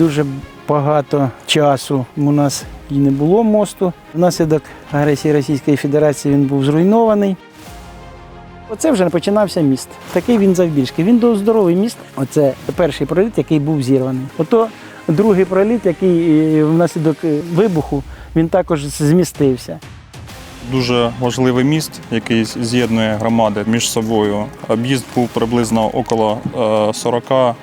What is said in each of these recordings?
дуже багато часу у нас і не було мосту. Внаслідок агресії Російської Федерації він був зруйнований. Оце вже починався міст. Такий він завбільшки. Він був здоровий міст. Оце перший проліт, який був зірваний. Ото другий проліт, який е, внаслідок е, вибуху, він також змістився. Дуже важливий міст, який з'єднує громади між собою. Об'їзд був приблизно около е, 40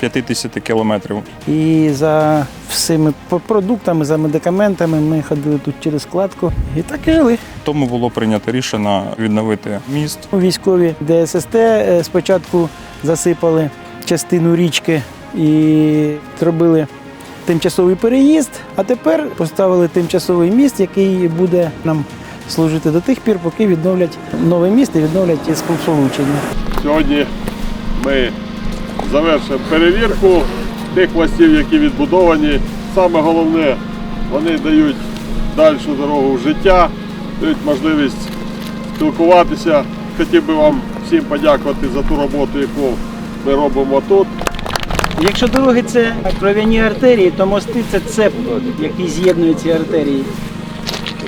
50 кілометрів. І за всіми продуктами, за медикаментами ми ходили тут через складку і так і жили. Тому було прийнято рішення відновити міст. У військові ДССТ е, спочатку засипали частину річки і зробили тимчасовий переїзд, а тепер поставили тимчасовий міст, який буде нам служити до тих пір, поки відновлять нове місто, відновлять сполучення. Сьогодні ми завершимо перевірку тих пластів, які відбудовані. Саме головне, вони дають дальшу дорогу в життя, дають можливість спілкуватися. Хотів би вам всім подякувати за ту роботу, яку ми робимо тут. Якщо дороги це кров'яні артерії, то мости це цеп, який з'єднує ці артерії.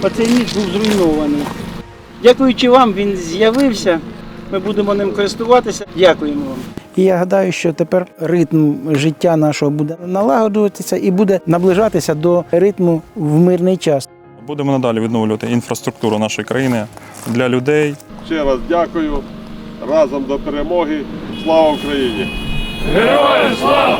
Оцей міст був зруйнований. Дякуючи вам, він з'явився. Ми будемо ним користуватися. Дякуємо вам. І я гадаю, що тепер ритм життя нашого буде налагодуватися і буде наближатися до ритму в мирний час. Будемо надалі відновлювати інфраструктуру нашої країни для людей, Ще раз дякую. Разом до перемоги. Слава Україні! Героям слава!